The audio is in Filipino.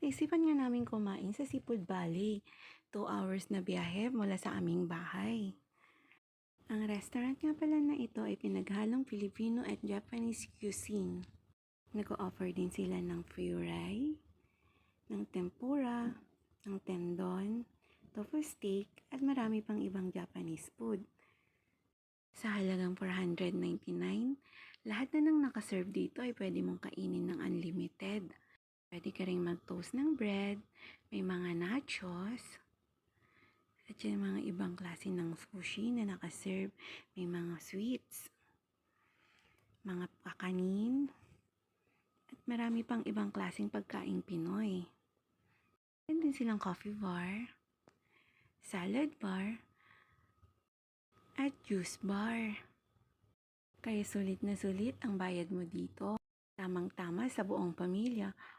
naisipan nga namin kumain sa Seafood Valley. 2 hours na biyahe mula sa aming bahay. Ang restaurant nga pala na ito ay pinaghalong Filipino at Japanese cuisine. Nag-offer din sila ng furai, ng tempura, ng tendon, tofu steak, at marami pang ibang Japanese food. Sa halagang 499, lahat na nang nakaserve dito ay pwede mong kainin ng unlimited. Pwede ka rin mag-toast ng bread, may mga nachos, at yung mga ibang klase ng sushi na nakaserve, may mga sweets, mga pakanin, at marami pang ibang klaseng pagkain Pinoy. Meron din silang coffee bar, salad bar, at juice bar. Kaya sulit na sulit ang bayad mo dito. Tamang-tama sa buong pamilya